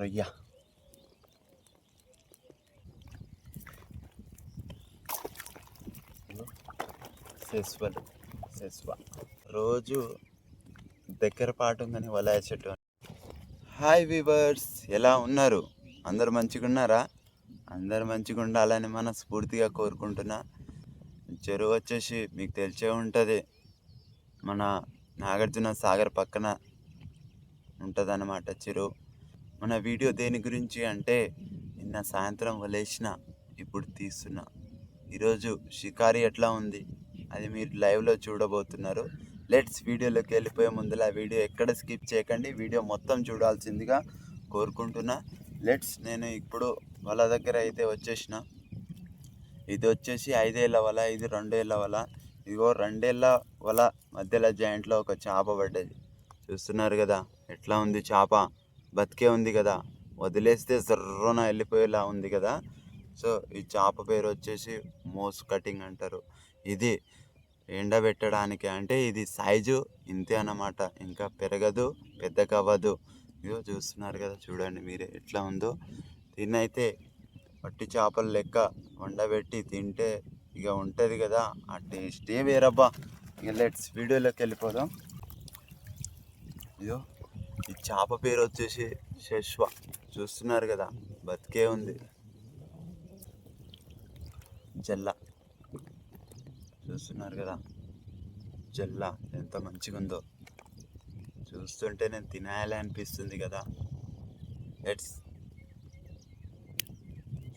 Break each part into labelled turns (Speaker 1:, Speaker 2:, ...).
Speaker 1: రొయ్య సెస్వల్ సెస్వ రోజు దగ్గర పాటుందని వలయ చెట్టు. హాయ్ వీవర్స్ ఎలా ఉన్నారు? అందరు మంచిగా ఉన్నారా? అందరు మంచిగా ఉండాలని మనస్ఫూర్తిగా కోరుకుంటున్నా. చెరువు వచ్చేసి మీకు తెలిసే ఉంటుంది. మన నాగార్జున సాగర్ పక్కన ఉంటుంది అన్నమాట చెరువు. మన వీడియో దేని గురించి అంటే నిన్న సాయంత్రం వలేసిన ఇప్పుడు తీస్తున్నా. ఈరోజు షికారి ఎట్లా ఉంది? అది మీరు లైవ్లో చూడబోతున్నారు. లెట్స్ వీడియోలోకి వెళ్ళిపోయే ముందులా వీడియో ఎక్కడ స్కిప్ చేయకండి. వీడియో మొత్తం చూడాల్సిందిగా కోరుకుంటున్నా. లెట్స్ నేను ఇప్పుడు వాళ్ళ దగ్గర అయితే వచ్చేసిన. ఇది వచ్చేసి ఐదేళ్ళ వల ఇది రెండేళ్ళ వల ఇదిగో రెండేళ్ళ వల మధ్యలో జాయింట్లో ఒక చేప పడ్డది. చూస్తున్నారు కదా ఎట్లా ఉంది చేప? బతికే ఉంది కదా. వదిలేస్తే జర్రన వెళ్ళిపోయేలా ఉంది కదా. సో ఈ చేప పేరు వచ్చేసి మోస్ కటింగ్ అంటారు. ఇది ఎండబెట్టడానికి అంటే ఇది సైజు ఇంతే అన్నమాట. ఇంకా పెరగదు పెద్దగా అవ్వదు ఇదిగో చూస్తున్నారు కదా చూడండి మీరే ఎట్లా ఉందో. దీన్నైతే పట్టి చేపల లెక్క వండబెట్టి తింటే ఇక ఉంటుంది కదా. ఆ టేస్టే వేరబ్బా. ఇక లెట్స్ వీడియోలోకి వెళ్ళిపోదాం. ఇదో ఈ చేప పేరు వచ్చేసి శశ్వ. చూస్తున్నారు కదా బతికే ఉంది. జల్ల. చూస్తున్నారు కదా జల్ల ఎంత మంచిగా ఉందో చూస్తుంటే నేను తినాలి అనిపిస్తుంది కదా. ఎట్స్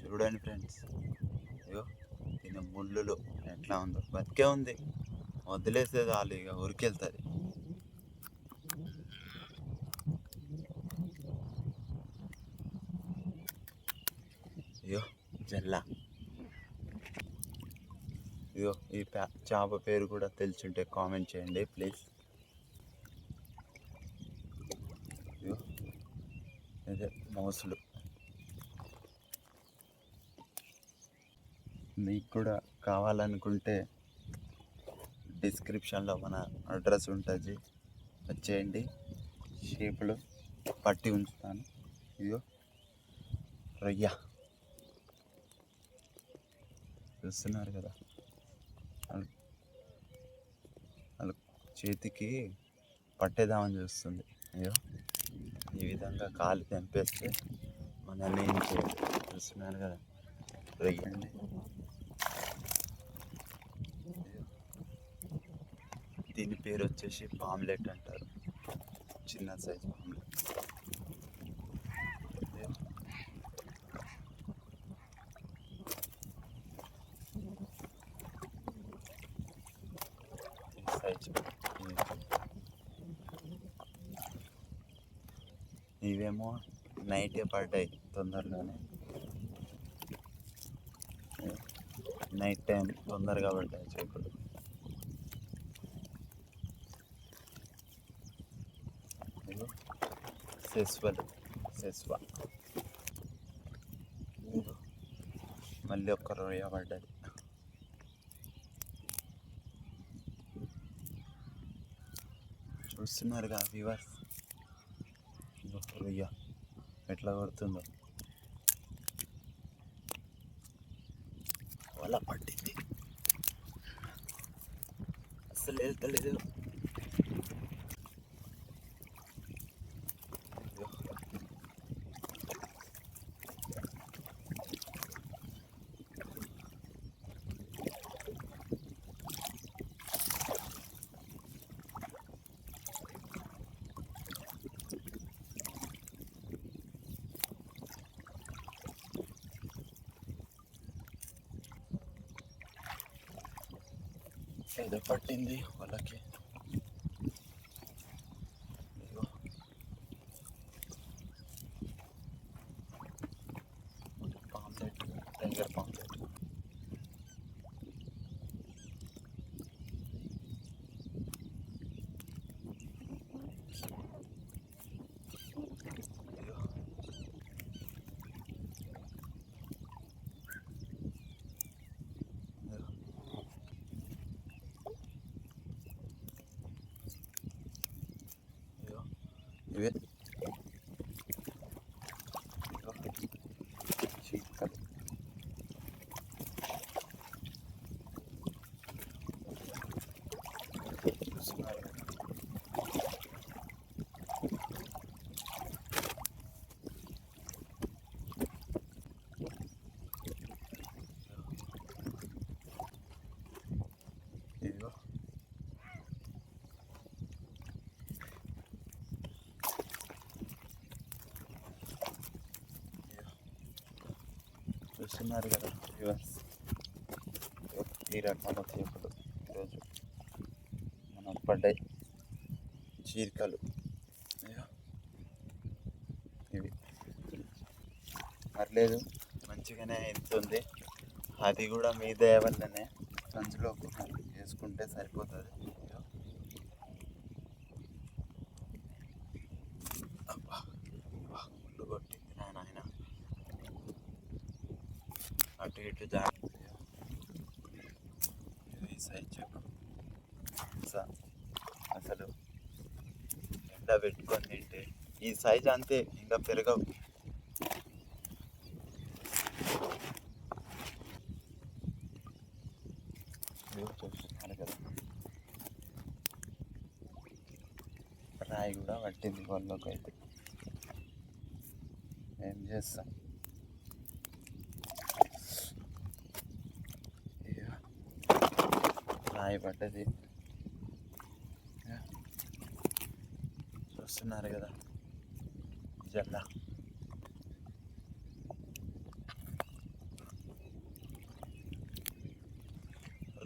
Speaker 1: చూడండి ఫ్రెండ్స్ అయ్యో దీని ముళ్ళులో ఎట్లా ఉందో. బతికే ఉంది. వదిలేస్తే చాలు ఇక ఉరికెళ్తుంది అయ్యో జల్ల. ఇగో ఈ చేప పేరు కూడా తెలిసింటే కామెంట్ చేయండి ప్లీజ్. ఇగో ఇదే మోసులు మీకు కూడా కావాలనుకుంటే డిస్క్రిప్షన్లో మన అడ్రస్ ఉంటుంది వచ్చేయండి. షేపులు పట్టి ఉంచుతాను. ఇదిగో రొయ్య. చూస్తున్నారు కదా. వాళ్ళు చేతికి పట్టేద్దామని చూస్తుంది. అయ్యో ఈ విధంగా కాలు తెంపేస్తే మనల్ని ఏం చేయదు. చూస్తున్నారు కదా. రొయ్యండి దీని పేరు వచ్చేసి పామ్లెట్ అంటారు. చిన్న సైజ్ పామ్లెట్ ఈ సైజ్ ఇవేమో నైటే పడ్డాయి తొందరలోనే నైట్ టైం తొందరగా పడ్డాయి చేపలు. సెస్వలు సెస్వ. మళ్ళీ ఒక్క రొయ్య పడ్డది చూస్తున్నారుగా వ్యూవర్స్ ఇదిగో రొయ్య ఎట్లా కొడుతుందో. వల పట్టింది. అసలు వెళ్తలేదు ఇదిగో. ఏదో పట్టింది వాళ్ళకి ఇదిగో. పాంప్లెట్ టైగర్ పాంప్లెట్ ఇదిగో. ఇదిగో. ఇదిగో. ఇవే చూస్తున్నారు కదా వ్యూవర్స్ ఈ రకాల చేపలు ఈరోజు మనం పడ్డాయి. చీరికలు. ఇవి. పర్లేదు మంచిగానే అవుతుంది. అది కూడా మీ దయ వల్లనే. సంచులో వేసుకుంటే సరిపోతుంది. ఇటు జాగ్రత్త ఇది సైజ్ అసలు ఎండ పెట్టుకొని తింటే ఈ సైజ్ అంతే ఇంకా పెరగవు. రాయి కూడా పట్టింది వాళ్ళకి అయితే ఏం చేస్తాం ఇక రాయి పడ్డది చూస్తున్నారు కదా. జల్లా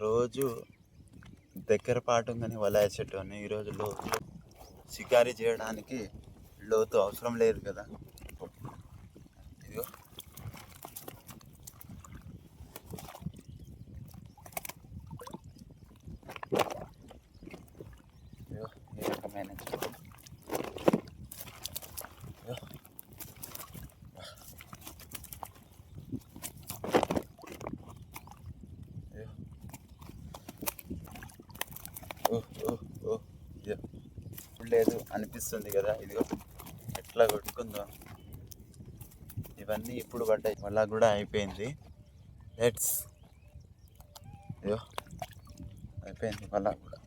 Speaker 1: రోజు దగ్గర పాటుందని వలేసేటోని ఈరోజు లోతు షికారీ చేయడానికి లోతు అవసరం లేదు కదా ఇదిగో ఇదిగో ఈ రకమైన చేపలు. ఇదిగో. ఇదిగో. ఓ ఓ ఓ ఇదిగో. ఇప్పుడు లేదు అనిపిస్తుంది కదా ఇదిగో ఎట్లా కొట్టుకుందో. ఇవన్నీ ఇప్పుడు పడ్డాయి మళ్ళా కూడా అయిపోయింది. లెట్స్ ఇదిగో అయిపోయింది మళ్ళా కూడా.